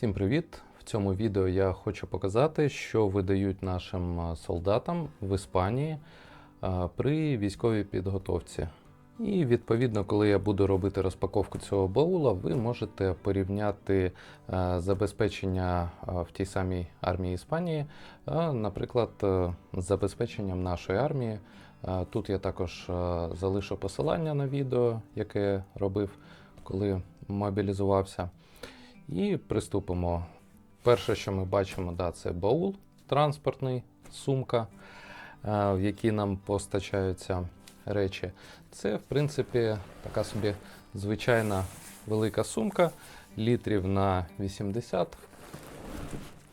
Всім привіт! В цьому відео я хочу показати, що видають нашим солдатам в Іспанії при військовій підготовці. І відповідно, коли я буду робити розпаковку цього баула, ви можете порівняти забезпечення в тій самій армії Іспанії, наприклад, з забезпеченням нашої армії. Тут я також залишу посилання на відео, яке робив, коли мобілізувався. І приступимо. Перше, що ми бачимо, да, це баул транспортний, сумка, е, в якій нам постачаються речі. Це, в принципі, така собі звичайна велика сумка, літрів на 80.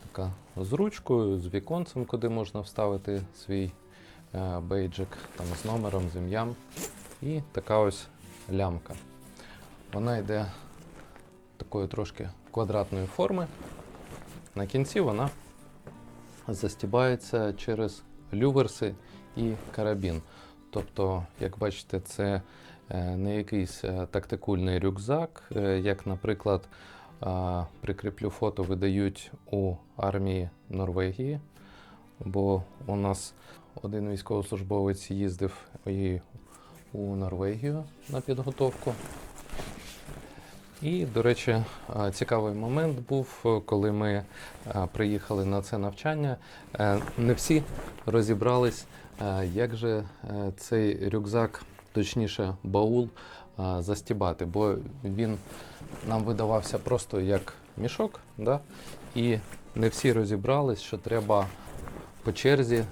Така з ручкою, з віконцем, куди можна вставити свій е, бейджик там, з номером, з ім'ям. І така ось лямка. Вона йде такої трошки квадратної форми. На кінці вона застібається через люверси і карабін. Тобто, як бачите, це е, не якийсь е, тактикульний рюкзак, е, як, наприклад, прикріплю фото видають у армії Норвегії, бо у нас один військовослужбовець їздив і у Норвегію на підготовку. І, до речі, цікавий момент був, е, коли ми приїхали на це навчання. Е, Не всі розібрались, е, як же е, цей рюкзак, точніше, баул, застібати, бо він нам видавався просто як мішок, да? і не всі розібрались, що треба по черзі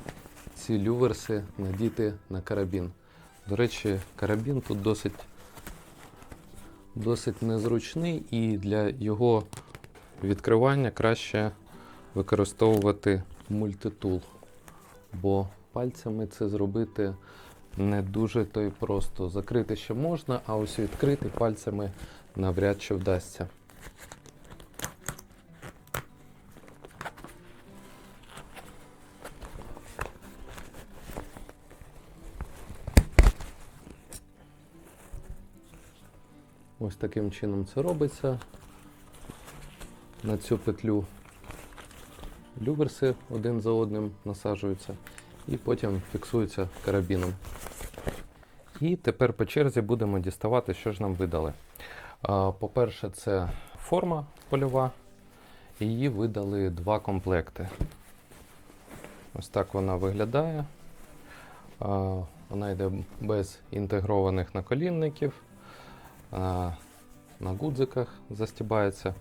ці люверси надіти на карабін. До речі, карабін тут досить досить незручний і для його відкривання краще використовувати мультитул. Бо пальцями це зробити не дуже то й просто. Закрити ще можна, а ось відкрити пальцями навряд чи вдасться. Ось таким чином це робиться. На цю петлю люверси один за одним насаджуються і потім фіксуються карабіном. І тепер по черзі будемо діставати, що ж нам видали. По-перше, це форма польова. Її видали два комплекти. Ось так вона виглядає. Вона йде без інтегрованих наколінників на гудзиках застібається,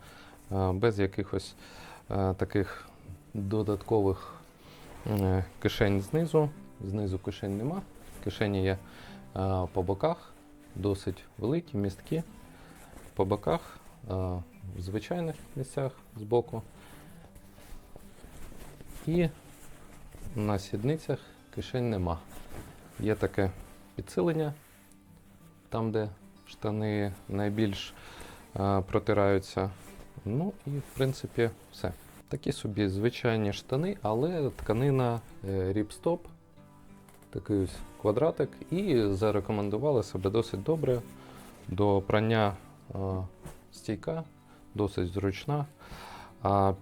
без якихось таких додаткових е, кишень знизу. Знизу кишень нема. Кишені є по боках, досить великі, місткі. По боках, в звичайних місцях збоку. І на сідницях кишень нема. Є таке підсилення, там, де штани найбільш а, протираються. Ну і в принципі все. Такі собі звичайні штани, але тканина е, ріпстоп, такий ось квадратик, і зарекомендували себе досить добре. До прання а, стійка, досить зручна. А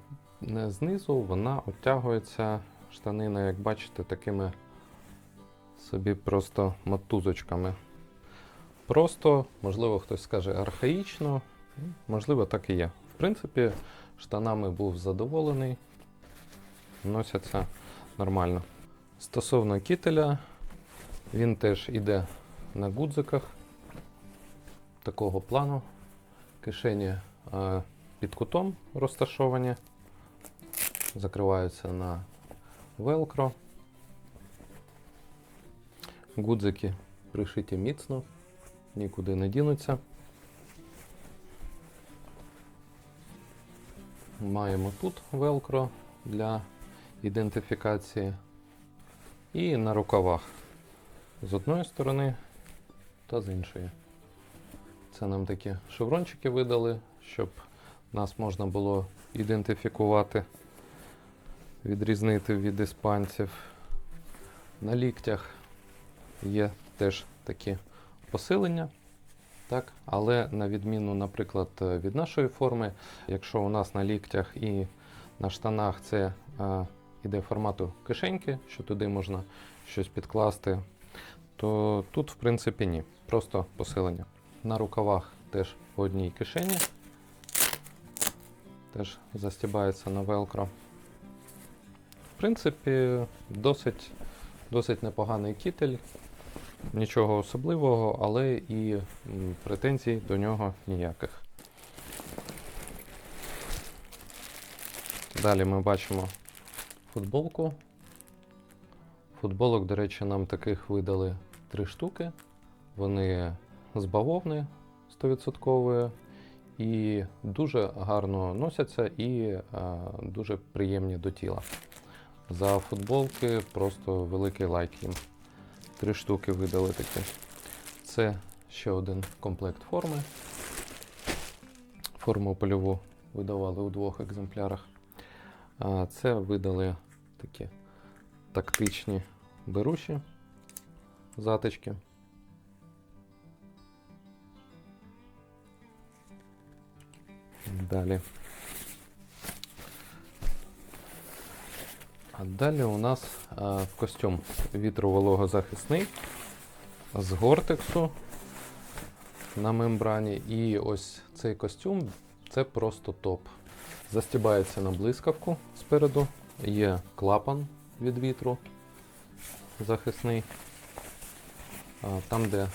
е, знизу вона обтягується штанина, як бачите, такими собі просто мотузочками. Просто, можливо, хтось скаже архаїчно, ну, можливо, так і є. В принципі, штанами був задоволений, носяться нормально. Стосовно кітеля, він теж іде на гудзиках такого плану. Кишені е, під кутом розташовані, закриваються на велкро. Гудзики пришиті міцно, нікуди не дінуться. Маємо тут велкро для ідентифікації і на рукавах з одної сторони та з іншої. Це нам такі шеврончики видали, щоб нас можна було ідентифікувати, відрізнити від іспанців. На ліктях є теж такі посилення Так? Але на відміну, наприклад, е, від нашої форми, якщо у нас на ліктях і на штанах це е, іде формату кишеньки, що туди можна щось підкласти, то тут, в принципі, ні. Просто посилення. На рукавах теж по одній кишені. Теж застібається на велкро. В принципі, досить, досить непоганий кітель. Нічого особливого, але і претензій до нього ніяких. Далі ми бачимо футболку. Футболок, до речі, нам таких видали три штуки. Вони з бавовни 100% і дуже гарно носяться і е, дуже приємні до тіла. За футболки просто великий лайк їм. Три штуки видали такі. Це ще один комплект форми. Форму польову видавали у двох екземплярах. А це видали такі тактичні беруші, затички. Далі. Далі у нас а, костюм вітровологозахисний з гортексу на мембрані. І ось цей костюм це просто топ. Застібається на блискавку спереду, є клапан від вітру захисний. А, Там, де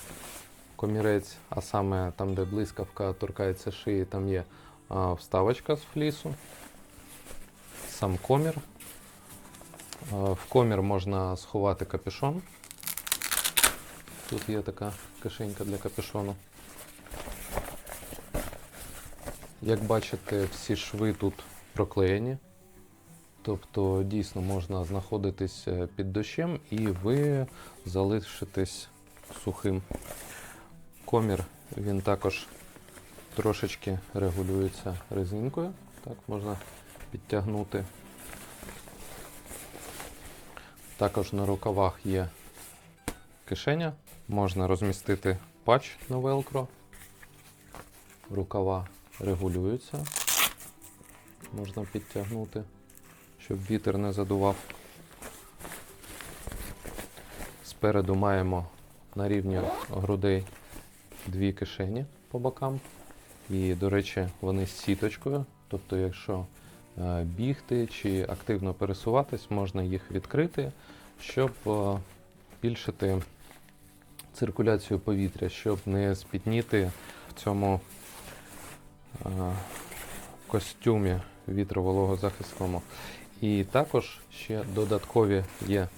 комірець, а саме там, де блискавка торкається шиї, там є а, вставочка з флісу, сам комір. А, В комір можна сховати капюшон. Тут є така кишенька для капюшону. Як бачите, всі шви тут проклеєні. Тобто дійсно можна знаходитись е, під дощем і ви залишитесь сухим. Комір він також трошечки регулюється резинкою. Так, можна підтягнути. Також на рукавах є кишеня. Можна розмістити патч на велкро. Рукава регулюються. Можна підтягнути, щоб вітер не задував. Спереду маємо на рівні грудей дві кишені по бокам. І, до речі, вони з сіточкою. Тобто, якщо бігти чи активно пересуватись, можна їх відкрити, щоб е, збільшити циркуляцію повітря, щоб не спітніти в цьому е, костюмі вітровологозахисному. І також ще додаткові є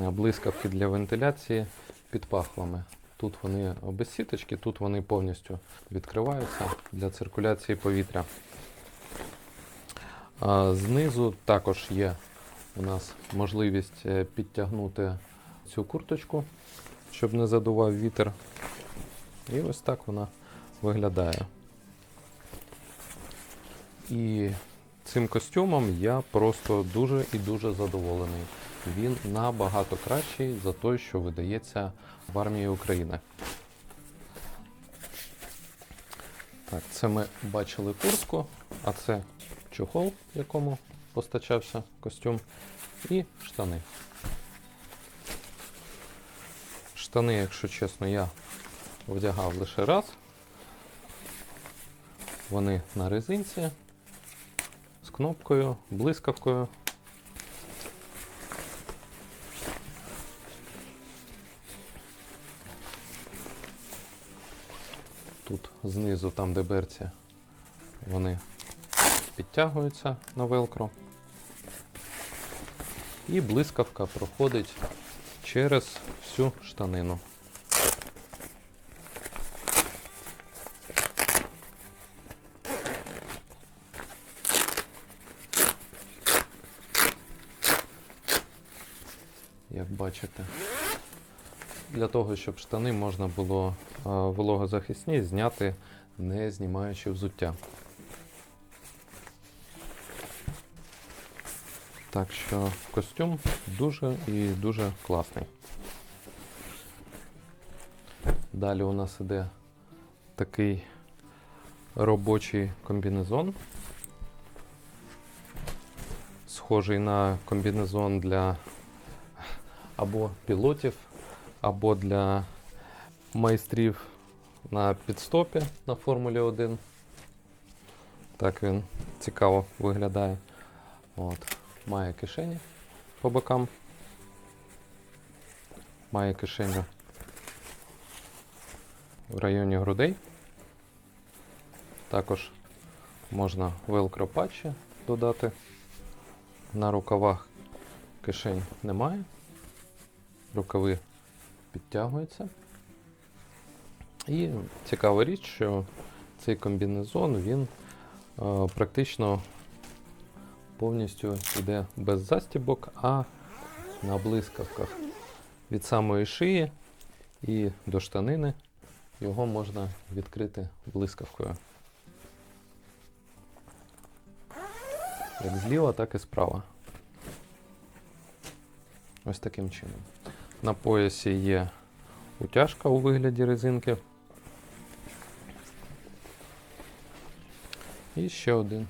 е, блискавки для вентиляції під пахвами. Тут вони без сіточки, тут вони повністю відкриваються для циркуляції повітря. Знизу також є у нас можливість е, підтягнути цю курточку, щоб не задував вітер. І ось так вона виглядає. І цим костюмом я просто дуже і дуже задоволений. Він набагато кращий за той, що видається в армії України. Так, це ми бачили куртку, а це чохол, якому постачався костюм, і штани. Штани, якщо чесно, я вдягав лише раз. Вони на резинці з кнопкою, блискавкою. Тут знизу, там де берці, вони підтягуються на велкро. І блискавка проходить через всю штанину. Як бачите, для того, щоб штани можна було вологозахисні зняти, не знімаючи взуття. Так що костюм дуже і дуже класний. Далі у нас іде такий робочий комбінезон. Схожий на комбінезон для або пілотів, або для майстрів на підстопі на Формулі 1. Так він цікаво виглядає. От. Має кишені по бокам. Має кишеню в районі грудей. Також можна велкро патчі додати. На рукавах кишень немає. Рукави підтягуються. І цікава річ, що цей комбінезон він е, практично повністю йде без застібок, а на блискавках. Від самої шиї і до штанини його можна відкрити блискавкою. Як зліва, так і справа. Ось таким чином. На поясі є утяжка у вигляді резинки. І ще один.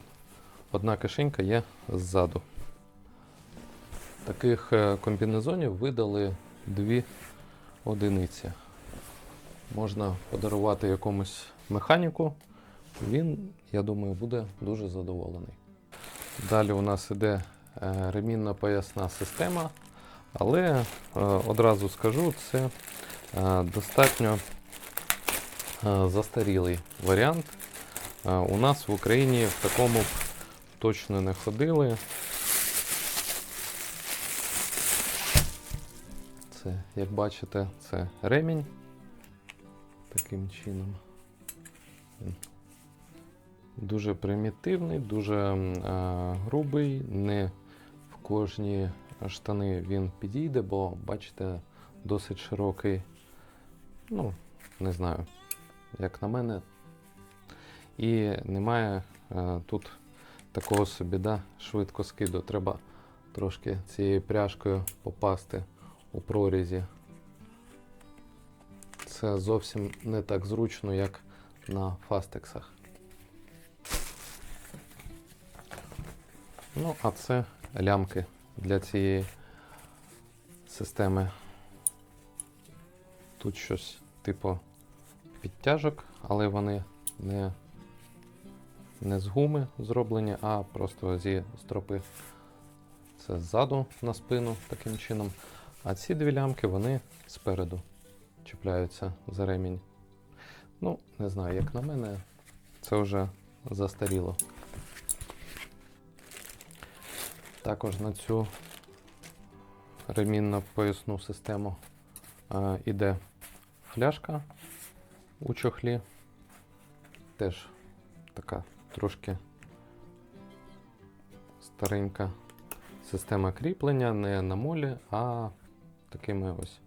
Одна кишенька є ззаду. Таких е, комбінезонів видали дві одиниці. Можна подарувати якомусь механіку. Він, я думаю, буде дуже задоволений. Далі у нас іде е, ремінна поясна система, але е, одразу скажу, це достатньо застарілий варіант. У нас в Україні в такому точно не ходили. Це, як бачите, це ремінь. Таким чином. Дуже примітивний, дуже е, грубий. Не в кожні штани він підійде, бо, бачите, досить широкий. Ну, не знаю, як на мене. І немає е, тут такого собі да, швидко скиду. Треба трошки цією пряжкою попасти у прорізі. Це зовсім не так зручно, як на фастексах. Ну, а це лямки для цієї системи. Тут щось типу підтяжок, але вони не, не з гуми зроблені, а просто зі стропи. Це ззаду на спину таким чином. А ці дві лямки вони спереду чіпляються за ремінь. Ну, не знаю, як на мене, це вже застаріло. Також на цю ремінно поясну систему е, іде фляжка у чохлі. Теж така трошки старенька система кріплення, не на молі, а такими ось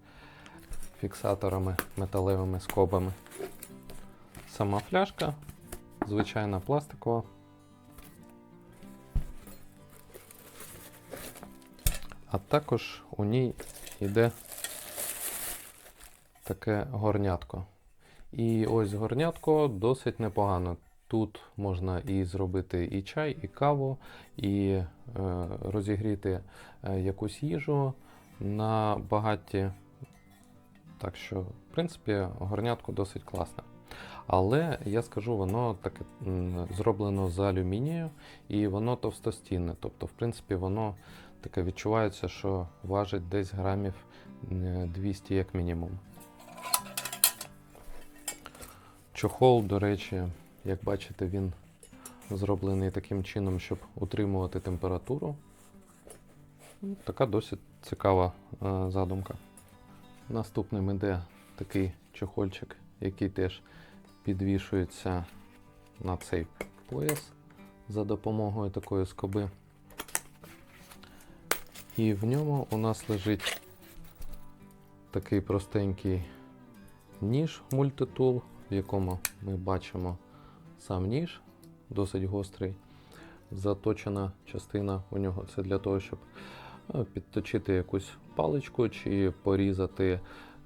фіксаторами металевими скобами. Сама фляжка, звичайна пластикова. А також у ній йде таке горнятко. І ось горнятко досить непогано. Тут можна і зробити і чай, і каву, і е, розігріти е, якусь їжу на багатті. Так що, в принципі, горнятко досить класне. Але я скажу, воно таке зроблено з алюмінію і воно товстостінне. Тобто, в принципі, воно таке відчувається, що важить десь грамів е, 200 як мінімум. Чохол, до речі, як бачите, він зроблений таким чином, щоб утримувати температуру. Ну, Така досить цікава е, задумка. Наступним іде такий чохольчик, який теж підвішується на цей пояс за допомогою такої скоби. І в ньому у нас лежить такий простенький ніж мультитул, в якому ми бачимо сам ніж, досить гострий. Заточена частина у нього це для того, щоб е, підточити якусь паличку чи порізати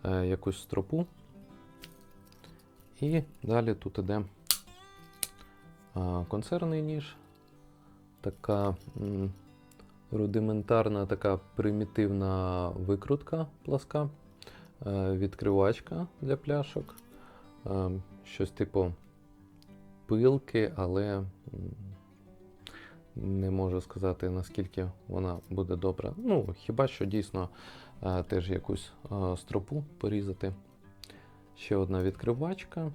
е, якусь стропу. І далі тут іде консервний ніж, така рудиментарна, така примітивна викрутка пласка, е, відкривачка для пляшок, щось типу пилки, але не можу сказати, наскільки вона буде добра. Ну, хіба що дійсно е, теж якусь е, стропу порізати. Ще одна відкривачка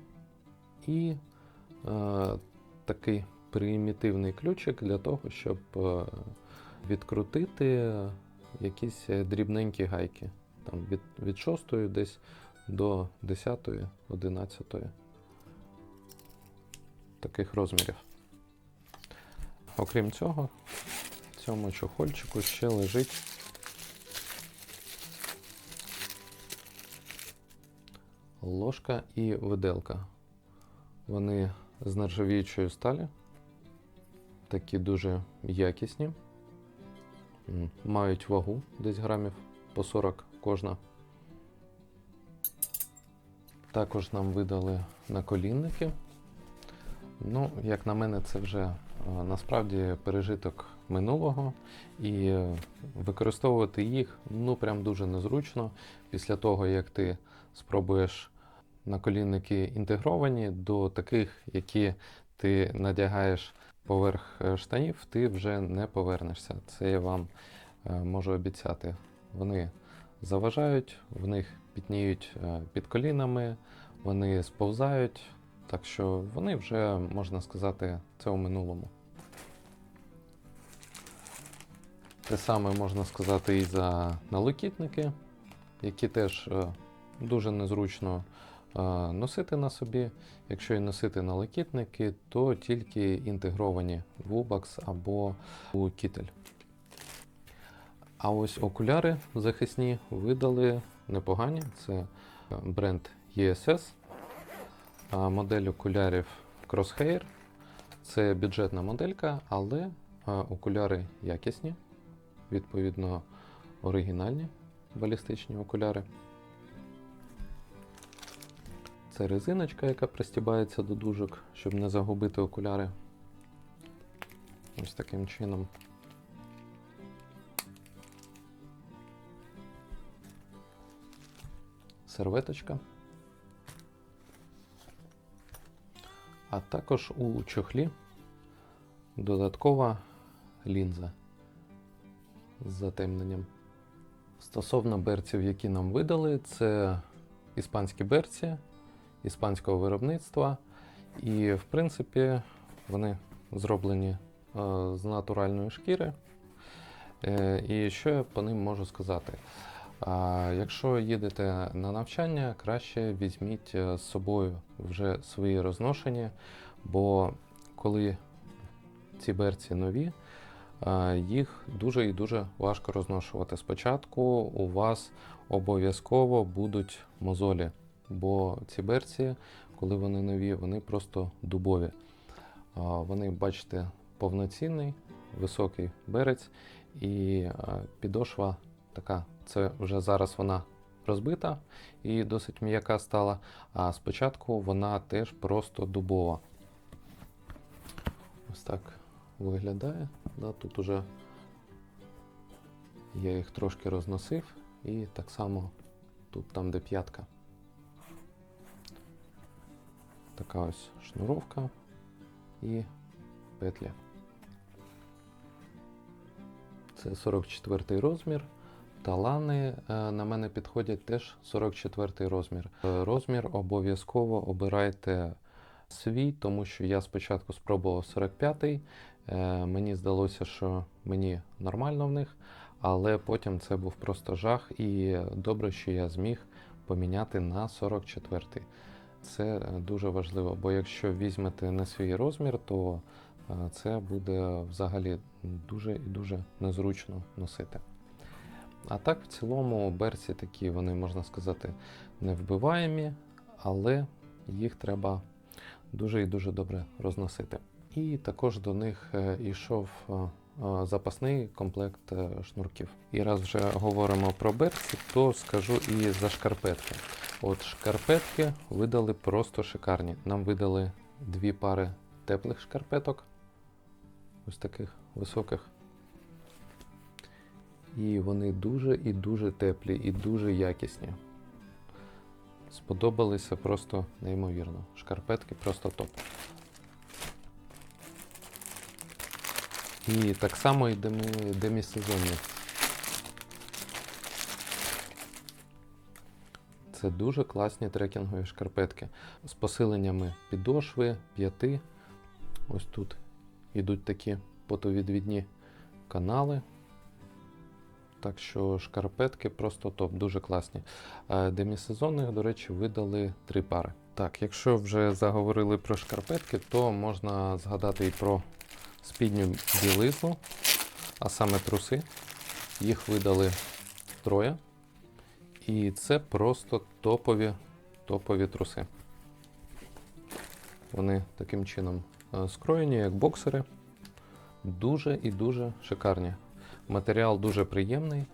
і е, такий примітивний ключик для того, щоб відкрутити якісь дрібненькі гайки. Там від, від 6 десь до 10, 11 таких розмірів. Окрім цього, в цьому чохольчику ще лежить ложка і виделка. Вони з нержавіючої сталі, такі дуже якісні, мають вагу десь грамів по 40 кожна. Також нам видали наколінники. Ну, як на мене, це вже е, насправді пережиток минулого, і е, використовувати їх ну прям дуже незручно після того, як ти спробуєш наколінники інтегровані до таких, які ти надягаєш поверх е, штанів, ти вже не повернешся. Це я вам можу обіцяти. Вони заважають, в них пітніють під колінами, вони сповзають. Так що вони вже, можна сказати, це у минулому. Те саме можна сказати і за налокітники, які теж е, дуже незручно е, носити на собі. Якщо і носити налокітники, то тільки інтегровані в Ubax або у кітель. А ось окуляри захисні видали непогані. Це бренд ESS. Модель окулярів Crosshair. Це бюджетна моделька, але окуляри якісні, відповідно, оригінальні балістичні окуляри. Це резиночка, яка пристібається до дужок, щоб не загубити окуляри. Ось таким чином. Серветочка. А також у чохлі додаткова лінза з затемненням. Стосовно берців, які нам видали, це іспанські берці іспанського виробництва. І, в принципі, вони зроблені е, з натуральної шкіри. Е, І що я по ним можу сказати? А Якщо їдете на навчання, краще візьміть е, з собою вже свої розношення, бо коли ці берці нові, їх дуже і дуже важко розношувати. Спочатку у вас обов'язково будуть мозолі, бо ці берці, коли вони нові, вони просто дубові. Вони, бачите, повноцінний, високий берець і підошва така. Це вже зараз вона розбита і досить м'яка стала, а спочатку вона теж просто дубова. Ось так виглядає. Да, тут уже я їх трошки розносив, і так само тут там, де п'ятка. Така ось шнуровка і петля. Це 44 розмір. Талани е, на мене підходять теж 44 розмір. Е, Розмір обов'язково обирайте свій, тому що я спочатку спробував 45-й. Е, Мені здалося, що мені нормально в них, але потім це був просто жах, і добре, що я зміг поміняти на 44-й. Це дуже важливо, бо якщо візьмете не свій розмір, то це буде взагалі дуже і дуже незручно носити. А так, в цілому, берці такі, вони, можна сказати, невбиваємі, але їх треба дуже і дуже добре розносити. І також до них е, йшов е, е, запасний комплект шнурків. І раз вже говоримо про берці, то скажу і за шкарпетки. От шкарпетки видали просто шикарні. Нам видали дві пари теплих шкарпеток, ось таких високих. І вони дуже і дуже теплі, і дуже якісні. Сподобалися просто неймовірно. Шкарпетки просто топ. І так само і демісезонні. Це дуже класні трекінгові шкарпетки з посиленнями підошви, п'яти. Ось тут йдуть такі потовідвідні канали. Так що шкарпетки просто топ, дуже класні. Е, Демісезонних, до речі, видали три пари. Так, якщо вже заговорили про шкарпетки, то можна згадати і про спідню білизну, а саме труси. Їх видали троє. І це просто топові, топові труси. Вони таким чином е, скроєні, як боксери. Дуже і дуже шикарні. Матеріал дуже приємний, е,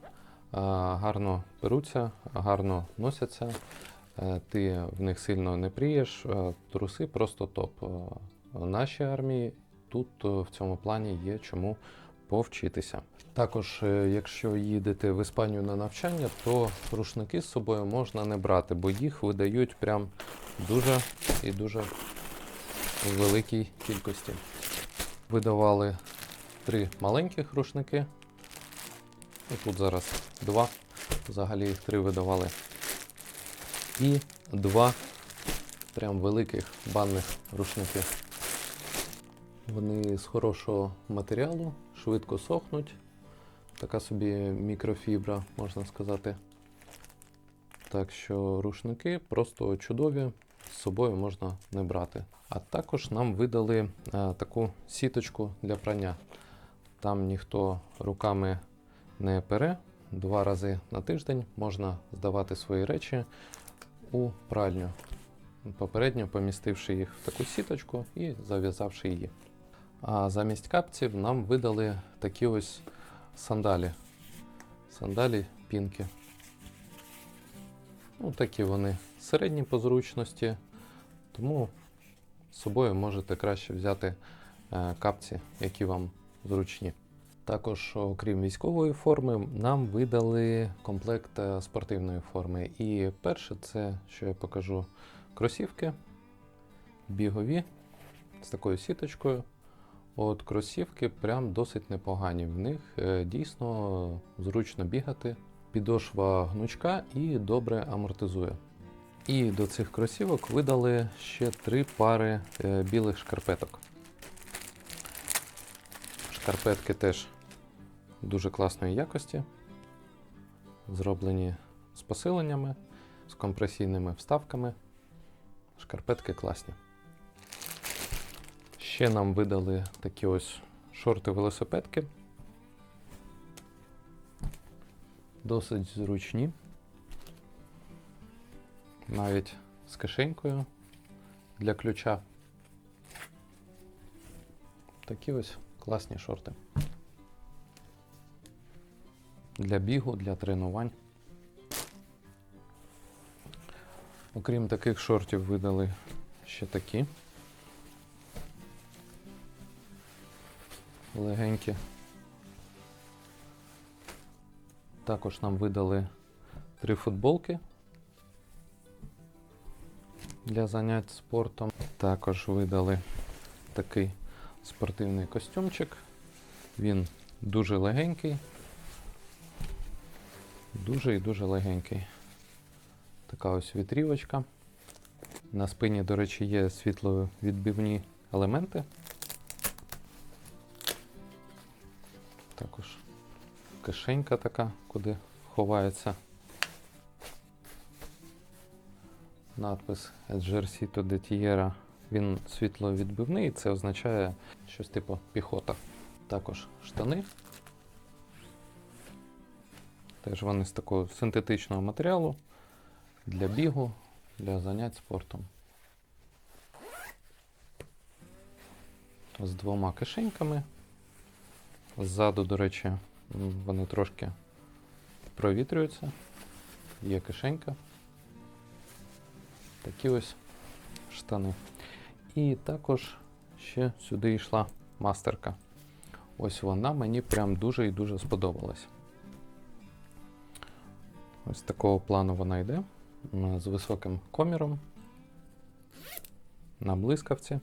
гарно перуться, гарно носяться. е, Ти в них сильно не прієш. е, Труси просто топ. Нашій армії тут в цьому плані є чому повчитися. Також, якщо їдете в Іспанію на навчання, то рушники з собою можна не брати, бо їх видають прям дуже і дуже в великій кількості. Видавали три маленьких рушники. Ну, Тут зараз два. Взагалі їх три видавали. І два прям великих банних рушники. Вони з хорошого матеріалу, швидко сохнуть. Така собі мікрофібра, можна сказати. Так що рушники просто чудові, з собою можна не брати. А також нам видали е, таку сіточку для прання. Там ніхто руками не пере. Два рази на тиждень можна здавати свої речі у пральню, попередньо помістивши їх в таку сіточку і зав'язавши її. А замість капців нам видали такі ось сандалі. Сандалі пінки. Ну, такі вони середні по зручності, тому з собою можете краще взяти е, капці, які вам зручні. Також, окрім військової форми, нам видали комплект е, спортивної форми. І перше, це, що я покажу, кросівки бігові з такою сіточкою. От кросівки прям досить непогані. В них е, дійсно зручно бігати. Підошва гнучка і добре амортизує. І до цих кросівок видали ще три пари е, білих шкарпеток. Шкарпетки теж дуже класної якості, зроблені з посиленнями, з компресійними вставками. Шкарпетки класні. Ще нам видали такі ось шорти-велосипедки. Досить зручні. Навіть з кишенькою для ключа. Такі ось класні шорти. Для бігу, для тренувань. Окрім таких шортів видали ще такі. легенькі. Також нам видали три футболки для занять спортом. Також видали такий спортивний костюмчик. Він дуже легенький. Дуже і дуже легенький. Така ось вітрівочка. На спині, до речі, є світловідбивні елементи. Також кишенька така, куди ховається. Надпис Ejercito de Tierra. Він світловідбивний, це означає щось типу піхота. Також штани. Теж вони з такого синтетичного матеріалу для бігу, для занять спортом. З двома кишеньками. Ззаду, до речі, вони трошки провітрюються. Є кишенька. такі ось штани. І також ще сюди йшла мастерка. Ось вона мені прям дуже і дуже сподобалась. Ось такого плану вона йде з високим коміром на блискавці.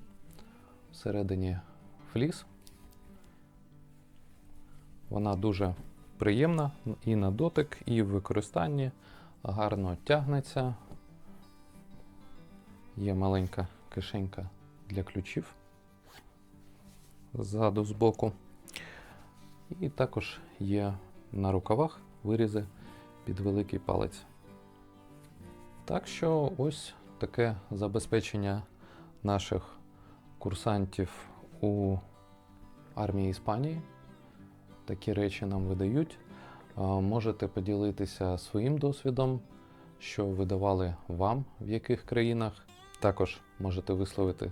Всередині фліс. Вона дуже приємна і на дотик, і в використанні гарно тягнеться. Є маленька кишенька для ключів ззаду збоку. І також є на рукавах вирізи під великий палець. Так що ось таке забезпечення наших курсантів у армії Іспанії. Такі речі нам видають. Можете поділитися своїм досвідом, що видавали вам в яких країнах. Також можете висловити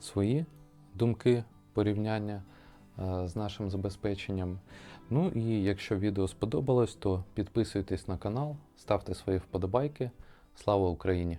свої думки, порівняння з нашим забезпеченням. Ну і якщо відео сподобалось, то підписуйтесь на канал, ставте свої вподобайки. Слава Україні!